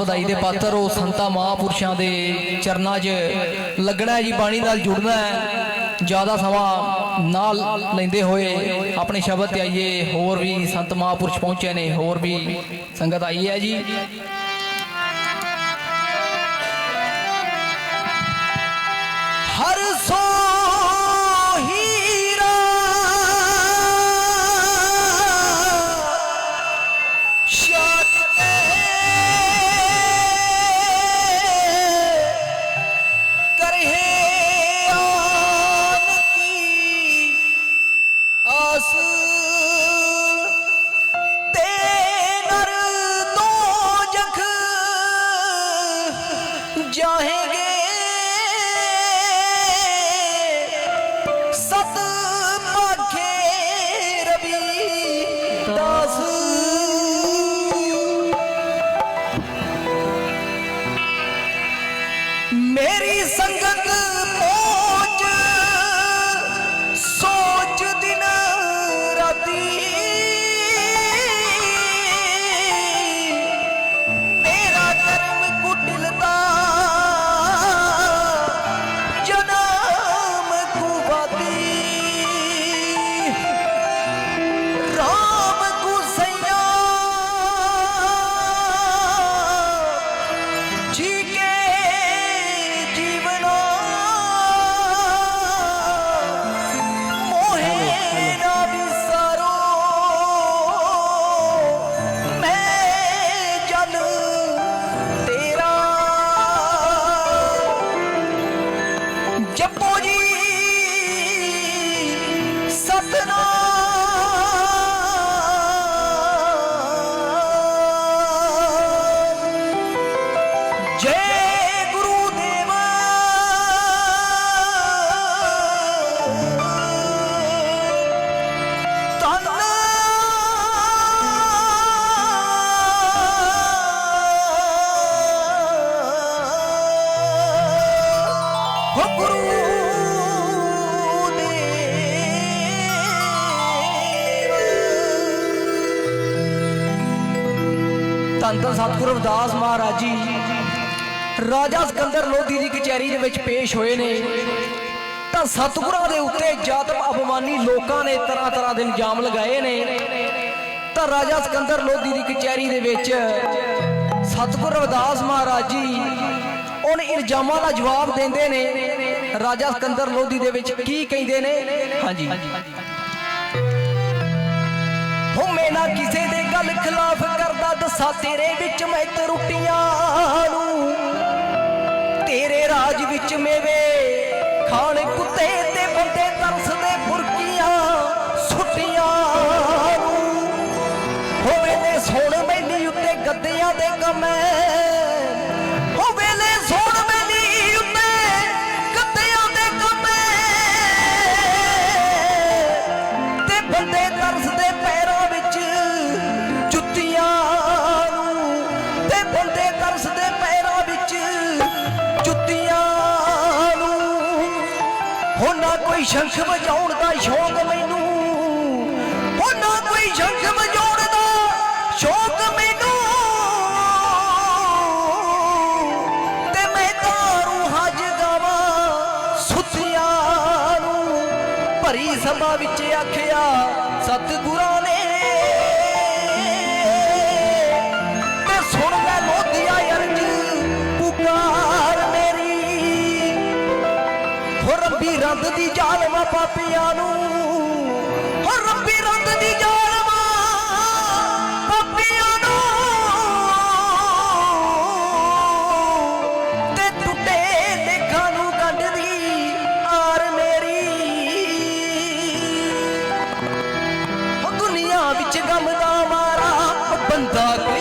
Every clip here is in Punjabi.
ਵਧਾਈ ਦੇ ਪਾਤਰ, ਉਹ ਸੰਤਾ ਮਹਾਂਪੁਰਸ਼ਾਂ ਦੇ ਚਰਨਾਂ 'ਚ ਲੱਗਣਾ ਹੈ ਜੀ, ਬਾਣੀ ਨਾਲ ਜੁੜਨਾ ਹੈ। ਜ਼ਿਆਦਾ ਸਮਾਂ ਨਾਲ ਲੈਂਦੇ ਹੋਏ ਆਪਣੇ ਸ਼ਬਦ ਤੇ ਆਈਏ। ਹੋਰ ਵੀ ਸੰਤ ਮਹਾਂਪੁਰਸ਼ ਪਹੁੰਚੇ ਨੇ, ਹੋਰ ਵੀ ਸੰਗਤ ਆਈ ਹੈ ਜੀ। ਧੰਨ ਧੰਨ ਸਤਿਗੁਰੂ ਰਵਿਦਾਸ ਮਹਾਰਾਜ ਜੀ। ਰਾਜਾ ਸਿਕੰਦਰ ਲੋਧੀ ਦੀ ਕਚਹਿਰੀ ਦੇ ਵਿੱਚ ਪੇਸ਼ ਹੋਏ ਨੇ। ਤਾਂ ਸਤਿਗੁਰਾਂ ਦੇ ਉੱਤੇ ਜਾਤਮ ਅਪਮਾਨੀ ਲੋਕਾਂ ਨੇ ਤਰ੍ਹਾਂ ਤਰ੍ਹਾਂ ਦੇ ਇਲਜ਼ਾਮ ਲਗਾਏ ਨੇ। ਤਾਂ ਰਾਜਾ ਸਿਕੰਦਰ ਲੋਧੀ ਦੀ ਕਚਹਿਰੀ ਦੇ ਵਿੱਚ ਸਤਿਗੁਰ ਰਵਿਦਾਸ ਮਹਾਰਾਜ ਜੀ ਉਹਨਾਂ ਇਲਜ਼ਾਮਾਂ ਦਾ ਜਵਾਬ ਦਿੰਦੇ ਨੇ। ਰਾਜਾ ਸਿਕੰਦਰ ਲੋਧੀ ਦੇ ਵਿੱਚ ਕੀ ਕਹਿੰਦੇ ਨੇ? ਹਾਂਜੀ। ਹੋ ਮੈਂ ਨਾ ਕਿਸੇ ਦੇ ਗੱਲ ਖਿਲਾਫ ਕਰਦਾ ਦੱਸਾਂ ਤੇਰੇ ਵਿੱਚ ਮੈਂ ਤਰੁੱਟੀਆਂ ਨੂੰ। ਤੇਰੇ ਰਾਜ ਵਿੱਚ ਮੇਵੇ ਖਾਣ ਕੁੱਤੇ ਤੇ ਬੰਦੇ ਤਰਸਦੇ ਬੁਰਕੀਆਂ ਸੁੱਟੀਆਂ ਨੂੰ। ਹੋਵੇ ਤੇ ਸੋਣ ਮੈਲੀ ਉੱਤੇ ਗੱਦਿਆਂ ਦੇ ਕਮੈ। ਹੋਵੇ ਲੈ ਸੋਣ ਗੱਦਿਆਂ ਦੇ ਕਮੈ। ਤੇ ਬੰਦੇ ਕੋਈ ਸ਼ੰਖ ਵਜਾਉਣ ਦਾ ਸ਼ੌਕ ਮੈਨੂੰ? ਹੋ ਨਾ ਕੋਈ ਸ਼ੰਖ ਵਜਾਉਣ ਦਾ ਸ਼ੌਕ ਮੈਨੂੰ? ਤੇ ਮੈਂ ਤਾਰੂ ਹਜ ਗਾਵਾਂ ਸੁੱਤਿਆਂ ਨੂੰ। ਭਰੀ ਸਭਾ ਵਿੱਚ ਆਖਿਆ, ਸਤਿਗੁਰਾਂ ਨੇ ਦੀ ਜ਼ਾਲਮਾ ਪਾਪੀਆਂ ਨੂੰ। ਹੋ ਰੱਬੀ ਰੰਦ ਦੀ ਜ਼ਾਲਮਾ ਪਾਪੀਆਂ ਨੂੰ। ਤੇ ਟੁੱਟੇ ਲੇਖਾਂ ਨੂੰ ਕੱਢਦੀ ਆਰ ਮੇਰੀ। ਹੋ ਦੁਨੀਆ ਵਿੱਚ ਗਮ ਦਾ ਮਾਰਾ, ਬੰਦਾ ਕੋਈ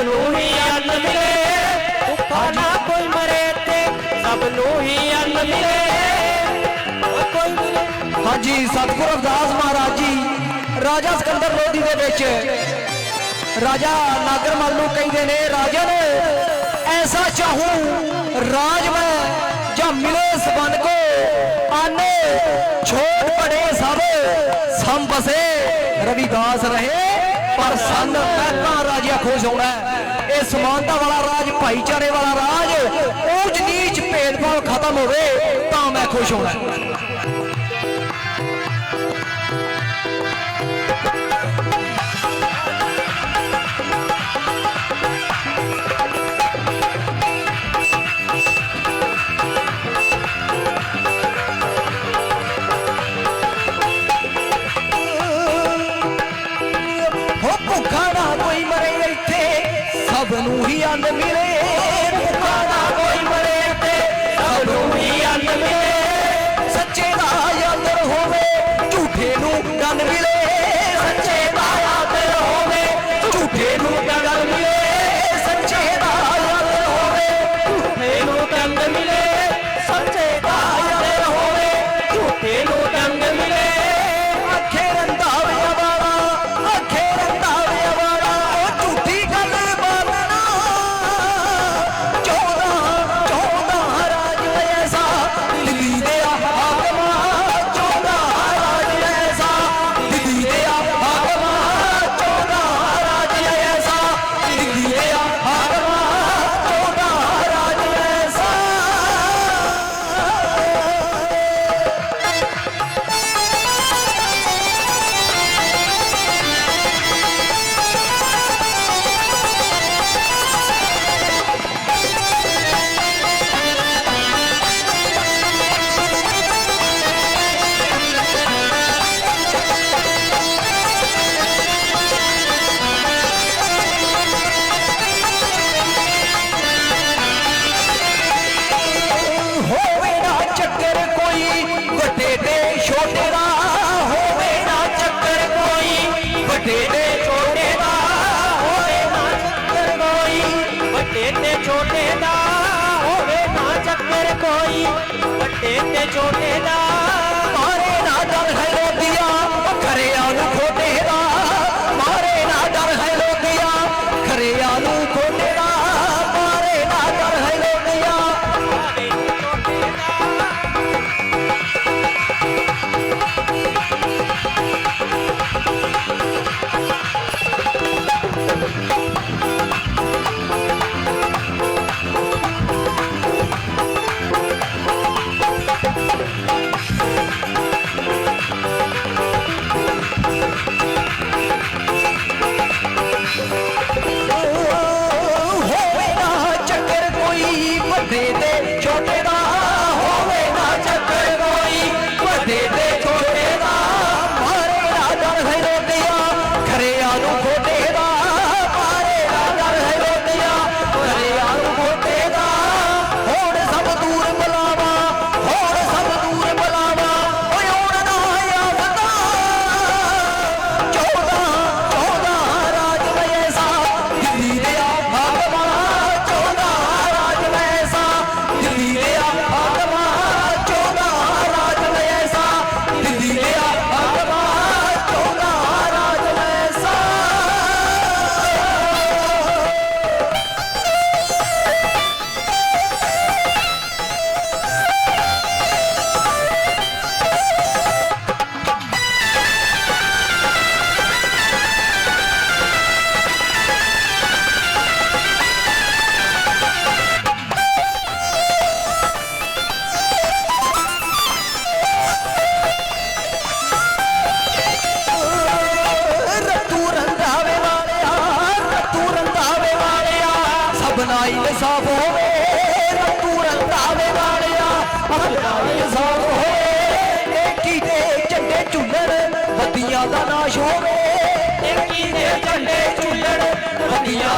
ਸਭ ਨੂੰ ਹਾਂਜੀ, ਸਤਿਗੁਰੂ ਅਰਦਾਸ ਮਹਾਰਾਜ ਜੀ, ਰਾਜਾ ਸਿਕੰਦਰ ਲੋਧੀ ਦੇ ਵਿੱਚ। ਰਾਜਾ ਨਾਗਰਮਲ ਨੂੰ ਕਹਿੰਦੇ ਨੇ, ਰਾਜਾ ਨੇ ਐਸਾ ਚਾਹੂ, ਰਾਜ ਮੈਂ ਜਾਂ ਮਿਲੇ ਸਬਨ ਕੋ, ਆਨੇ ਛੋਟ ਬੜੇ ਸਭ ਸੰਬਸੇ ਰਵਿਦਾਸ ਰਹੇ। ਪਰ ਸੰਨ ਪਹਿਲਾਂ ਰਾਜਿਆ ਖੁਸ਼ ਹੋਣਾ ਇਹ ਸਮਾਨਤਾ ਵਾਲਾ ਰਾਜ, ਭਾਈਚਾਰੇ ਵਾਲਾ ਰਾਜ ਉਹ ਊਚ ਚ ਭੇਦਭਾਵ ਖਤਮ ਹੋਵੇ ਤਾਂ ਮੈਂ ਖੁਸ਼ ਹੋਣਾ। தூகி அந்த நிலை ਦਿੱਤੇ ਛੋਟੇ ਦਾ ਮਾਰੇ ਨਾ ਡਰ ਹੈ ਰੋਟੀਆਂ ਘਰੇ ਆਉਣ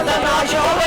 ಪಾದನಾಶೋ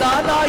da da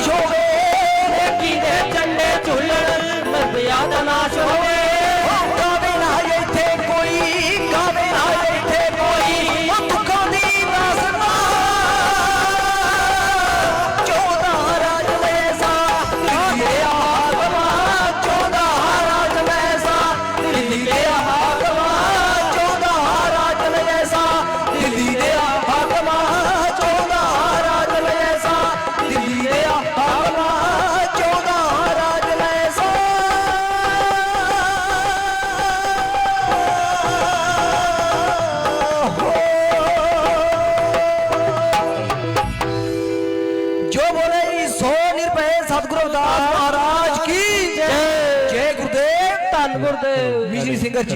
ಸಿಂಗರ್